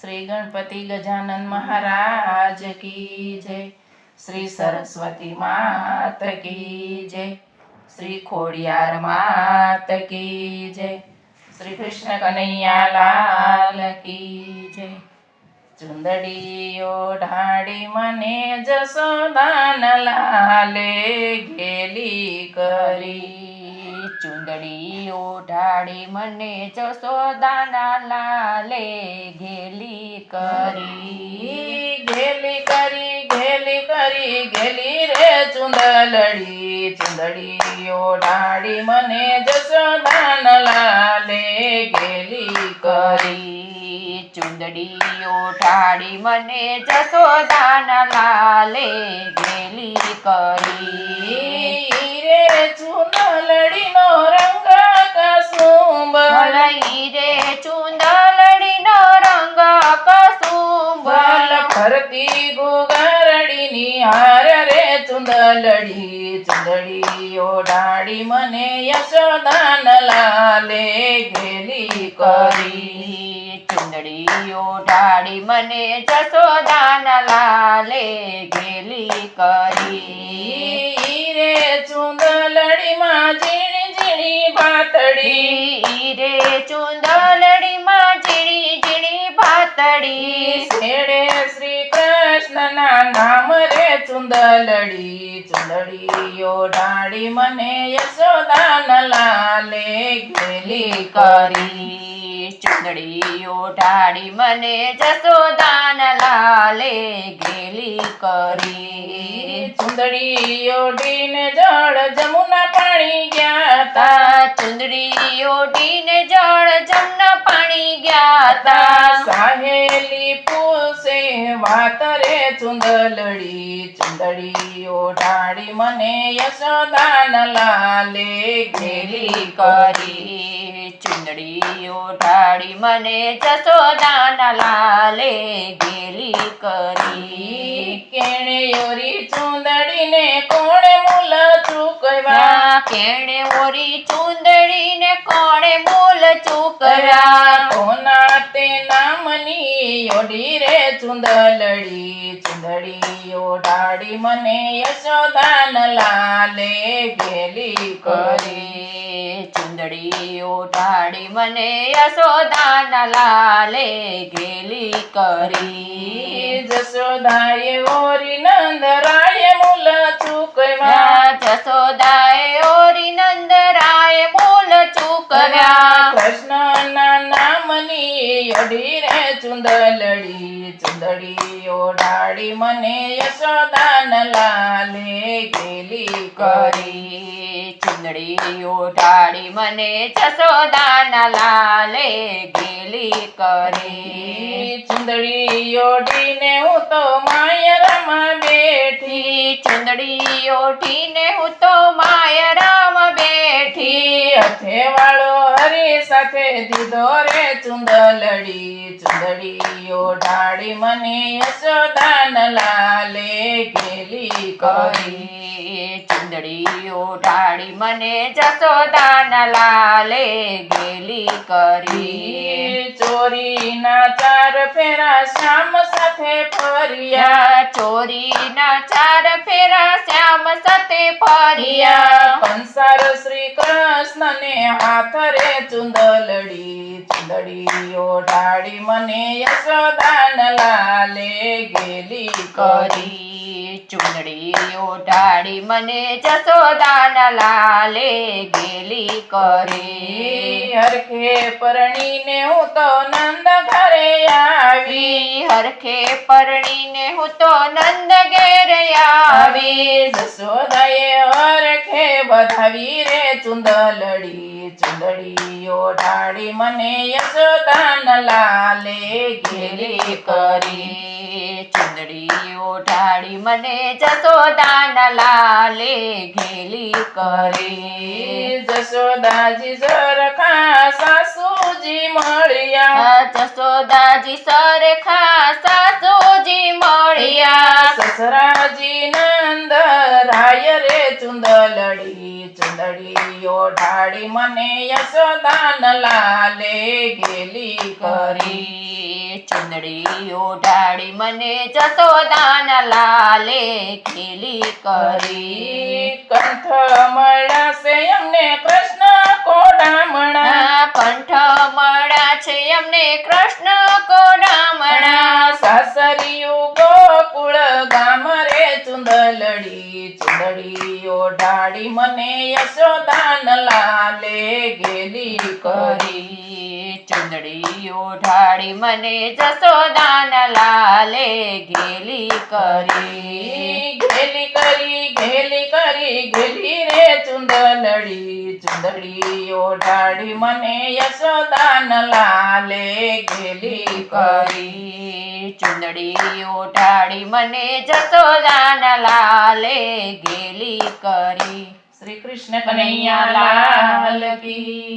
શ્રી ગણપતિ ગજાનન મહારાજ કી જય. શ્રી સરસ્વતી માત કી જય. શ્રી ખોડિયાર માત કી જય. શ્રી કૃષ્ણ કનૈયા લાલ કી જય. ચુંદડીઓ ઢાડી મને જસોદાન લાલે ઘેલી કરી. ચુંદડી ઓઢાડી મને જસોદાના લાલે ઘેલી કરી. ઘેલી કરી ઘેલી કરી ઘેલી રે ચુંદલડી ચુંદડી ઓઢાડી મને જસોદાન લાલે ઘેલી કરી. કરી ચુંદડી ઓઢાડી મને જસોદાના લાલે ઘેલી કરી. રે ચુંદલડીનો રંગ કસુંબ. ભલઈ રે ચુંદલડીનો રંગ કસુંબલ બલ ફરતી ગુગરડીની હાર રે ચુંદલડી ચુંદડી ઓઢાડી મને યશોદાન લાલે ઘેલી કરી. ચુંદડી ઓઢાડી મને જસોદાના લાલે ગેલી કરી. રે ચુંદલડીમાં ઝીણી ઝીણી ભાતડી. રે ચુંદલડીમાં ઝીણી ઝીણી ભાતડી. શેડે શ્રી કૃષ્ણના નામ રે ચુંદલડી. ચુંદડીઓ ઓઢાડી મને યશોદાન લાલે ગેલી કરી. કરી ચુંદડી ઓઢાડી મને જસોદાન લાલે ગેલી કરી. ચુંદડી ઓઢીને જળ જમુના પાણી ગયા તા તા ચુંદડી ઓઢીને જળ જમુના પાણી ગયા તા સાહેલી પૂસે વાત રે ચુંદલડી ચુંદડી ઓઢાડી મને યશોદાન લાલે કરી કરી. ચુંદડી ઓઢાડી મને જસોદાના લાલે ગેલી કરી. કેણે યોરી ચુંદડીને કોણે મૂલ ચૂકવા કેણે ઓરી ચુંદડીને કોણે મૂલ ચૂકવ્યા? કોના તે નામની ઓઢી રે ચુંદલડી? ચુંદડી ઓઢાડી મને યશોદાન લાલે ગેલી કરી. કરી ચુંદડી ઓઢાડી મને યશોદાના લાલે ઘેલી કરી જશોદાએ ઓરી નંદરાય મૂલ ચૂકવા યા જસોદાએ ઓરી નંદરાય મૂલ ચૂકવ્યા કૃષ્ણના નામની અઢી રે ચુંદલડી ચુંદડી ઓઢાડી મને યશોદાન લાલે ગેલી કરી. ચુંદડી ઓઢાડી મને જસોદાના લાલે ગેલી કરી. ચુંદડી ઓઢીને હું તો માયરામાં બેઠી. ચુંદડી ઓઢીને હું તો માયરામ બેઠી હથે વાળો હરી સાથે દીધો રે ચુંદલડી ચુંદડી ઓઢાડી મને યશોદાન લાલે ગેલી કરી. ચુંદડી ઓઢાડી મને જશોદાન લાલે ગેલી કરી. ચોરીના ચાર ફેરા શ્યામ સાથે ફર્યા. ચોરીના ચાર ફેરા શ્યામ સાથે ફર્યા. કંસાર શ્રી કૃષ્ણને હાથ રે ચુંદલડી ચુંદડી ઓઢાડી મને યશોદાન લાલે ગેલી કરી. ચુંદડી ઓઢાડી મને જસોદાના લાલે ઘેલી કરી. હરખે પરણીને હું તો નંદ ઘરે આવી. હરખે પરણીને હું તો નંદ ઘેરે આવી. જસોદાએ હરખે બધાવી રે ચુંદલડી. ચુંદડી ઓઢાડી મને યશોદાન લાલે ગેલી કરી. કરી. ચુંદડી ઓઢાડી મને જસોદાના લાલે ઘેલી કરી. જશોદાજી સરખા સાસુજી મળ્યા. આ જસોદાજી સરખા સાસુજી મળ્યા. સસરાજી નંદ રાય રે ચુંદલડી ઓઢાડી મને યશોદાન લાલે ગેલી કરી. કરી ચુંદડી ઓઢાડી મને જશોદાન લાલે ગેલી કરી. કંઠ મળાશે અમને કૃષ્ણ કોડામણા. કંઠ મળ્યા છે અમને કૃષ્ણ કોડામણા. સાસરિયું ગોકુળ ગામ ચુંદલડી, ચુંદડી ઓઢાડી મને યશોદાન લાલે ગેલી કરી. ચુંદડી ઓઢાડી મને જશોદાન લાલે ઘેલી કરી. ઘેલી કરી ઘેલી કરી ઘેલી રે ચુંદલડી. ચુંદડી ઓઢાડી મને યશોદાન લાલે કરી કરી. ચુંદડી ઓઢાડી મને જસોદાન લાલે ગેલી કરી. શ્રી કૃષ્ણ કનૈયા લાલ કી